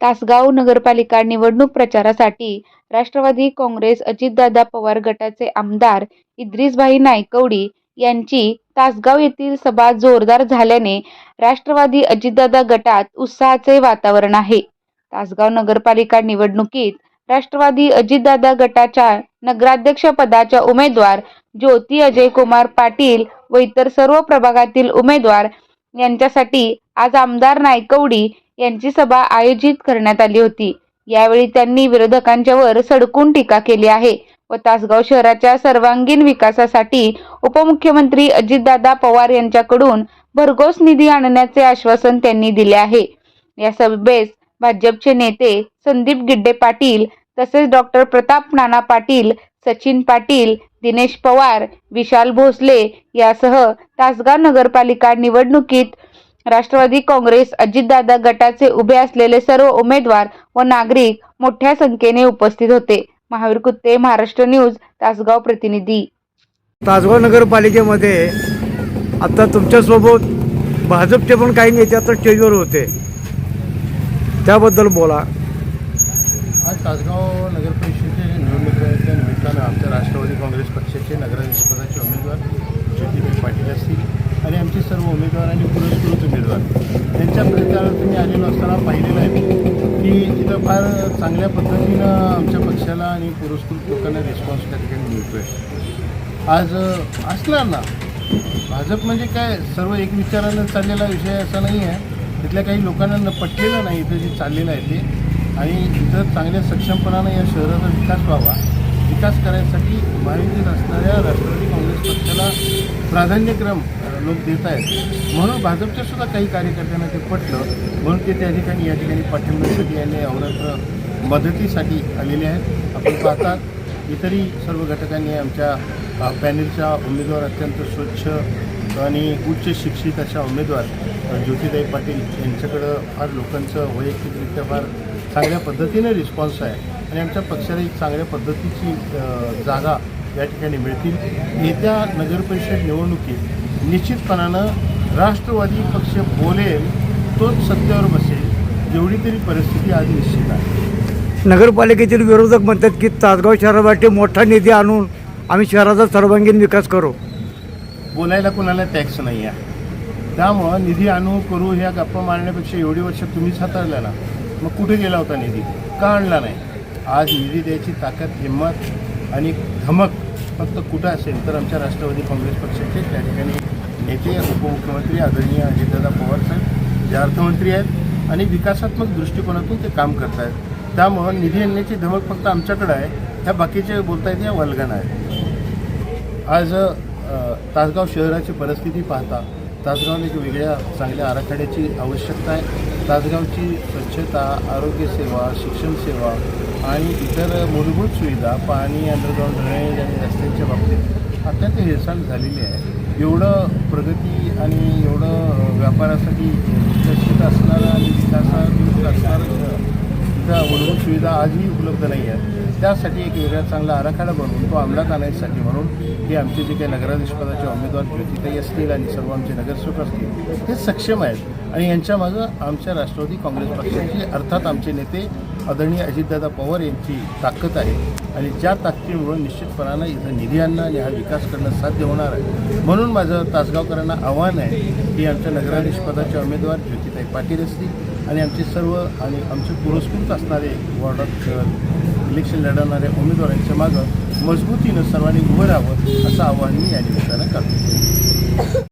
तासगाव नगरपालिका निवडणूक प्रचारासाठी राष्ट्रवादी काँग्रेस अजितदादा पवार गटाचे आमदार इद्रिसभाई नायकवडी यांची तासगाव येथील सभा जोरदार झाल्याने राष्ट्रवादी अजितदादा गटात उत्साहाचे वातावरण आहे. तासगाव नगरपालिका निवडणुकीत राष्ट्रवादी अजितदादा गटाच्या नगराध्यक्षपदाच्या उमेदवार ज्योती अजय कुमार पाटील व इतर सर्व प्रभागातील उमेदवार यांच्यासाठी आज आमदार नायकवडी यांची सभा आयोजित करण्यात आली होती. यावेळी त्यांनी विरोधकांच्यावर सडकून टीका केली आहे व तासगाव शहराच्या सर्वांगीण विकासासाठी उपमुख्यमंत्री अजितदादा पवार यांच्याकडून भरघोस निधी आणण्याचे आश्वासन त्यांनी दिले आहे. या सभेस भाजपचे नेते संदीप गिड्डे पाटील तसेच डॉक्टर प्रताप नाना पाटील सचिन पाटील दिनेश पवार विशाल भोसले यासह तासगाव नगरपालिका निवडणुकीत राष्ट्रवादी काँग्रेस अजितदादा गटाचे उभे असलेले सर्व उमेदवार व नागरिक मोठ्या संख्येने उपस्थित होते. महावीर कुत्ते महाराष्ट्र न्यूज तासगाव प्रतिनिधी. तासगाव नगरपालिकेमध्ये आता तुमच्यासोबत भाजपचे पण काही नेते आता स्टेजवर होते. त्याबद्दल बोला. आज तासगाव नगर परिषदेच्या निवडणुकीच्या निमित्तानं आमच्या राष्ट्रवादी काँग्रेस पक्षाचे नगराध्यक्षपदाचे उमेदवार असतील सर्व उमेदवार आणि पुरस्कृत उमेदवार. त्यांच्या प्रचारार्थ तुम्ही आलेलो असताना पाहिलेलं आहे की तिथं फार चांगल्या पद्धतीनं आमच्या पक्षाला आणि पुरस्कृत लोकांना रिस्पॉन्स त्या ठिकाणी मिळतो आहे आज असणार ना? भाजप म्हणजे काय? सर्व एक विचारानं चाललेला विषय असा नाही आहे. तिथल्या काही लोकांना न पटलेलं नाही इथं जे चाललेलं आहे ते. आणि इथं चांगल्या सक्षमपणानं या शहराचा विकास व्हावा. विकास करायसाठी महायुतीत असणाऱ्या राष्ट्रवादी काँग्रेस पक्षाला प्राधान्यक्रम लोक देत आहेत म्हणून भाजपच्या सुद्धा काही कार्यकर्त्यांना ते पटलं. म्हणून ते त्या ठिकाणी या ठिकाणी पाठिंब्यासाठी आले अवरात्र मदतीसाठी आलेले आहेत. आपण पाहतात इतरही सर्व घटकांनी आमच्या अ, पॅनेलच्या उमेदवार अत्यंत स्वच्छ आणि उच्च शिक्षित अशा उमेदवार ज्योतिताई पाटील यांच्याकडं फार लोकांचं वैयक्तिकरित्या फार चांगल्या पद्धतीने रिस्पॉन्स आहे. आणि आमच्या पक्षाला एक चांगल्या पद्धतीची जागा या ठिकाणी मिळतील. येत्या नगरपरिषद निवडणुकीत निश्चितपणानं राष्ट्रवादी पक्ष बोलेल तोच सत्तेवर बसेल जेवढी तरी परिस्थिती आज निश्चित आहे. नगरपालिकेतील विरोधक म्हणतात की तासगाव शहरासाठी मोठा निधी आणून आम्ही शहराचा सर्वांगीण विकास करू. बोलायला कोणाला टॅक्स नाही आहे. त्यामुळं निधी आणू करू ह्या गप्पा मारण्यापेक्षा एवढी वर्ष तुम्हीच हाताळल्या ना. मग कुठे गेला होता निधी? का आणला नाही? आज निधी द्यायची ताकद हिंमत आणि धमक फक्त कुठं असेल तर आमच्या राष्ट्रवादी काँग्रेस पक्षाचे. त्या ठिकाणी नेते उपमुख्यमंत्री आदरणीय अजितदादा पवार साहेब जे अर्थमंत्री आहेत आणि विकासात्मक दृष्टिकोनातून ते काम करत आहेत त्यामुळं निधी आणण्याची धमक फक्त आमच्याकडं आहे. ह्या बाकीचे बोलतायत या वल्गण आहेत. आज तासगाव शहराची परिस्थिती पाहता तासगावला एक वेगळ्या चांगल्या आराखड्याची आवश्यकता आहे. तासगावची स्वच्छता आरोग्यसेवा शिक्षणसेवा आणि इतर मूलभूत सुविधा पाणी अंडरग्राऊंड ड्रेनेज आणि रस्त्यांच्या बाबतीत अत्यंत हेळसांड झालेली आहे. एवढं प्रगती आणि एवढं व्यापारासाठी विकसित असणारं आणि विकासायुक्त असणारं मूलभूत सुविधा आजही उपलब्ध नाही आहेत. त्यासाठी एक वेगळा चांगला आराखडा बनवून तो अंमलात आणण्यासाठी म्हणून हे आमचे जे काही नगराधीशपदाचे उमेदवार ज्योतिताई असतील आणि सर्व आमचे नगरसेवक असतील ते सक्षम आहेत. आणि यांच्यामागं आमच्या राष्ट्रवादी काँग्रेस पक्षाची अर्थात आमचे नेते आदरणीय अजितदादा पवार यांची ताकद आहे. आणि ज्या ताकदीमुळं निश्चितपणानं इथं निधी आणणं आणि हा विकास करणं साध्य होणार आहे. म्हणून माझं तासगावकरांना आव्हान आहे की आमच्या नगराधीशपदाचे उमेदवार ज्योतिताई पाटील असतील आणि आमचे सर्व आणि आमचे पुरस्कृत असणारे वॉर्डात इलेक्शन लढवणाऱ्या उमेदवारांच्या मागं मजबूतीनं सर्वांनी उभं राहावं असं आवाहन मी या निमित्तानं करतो.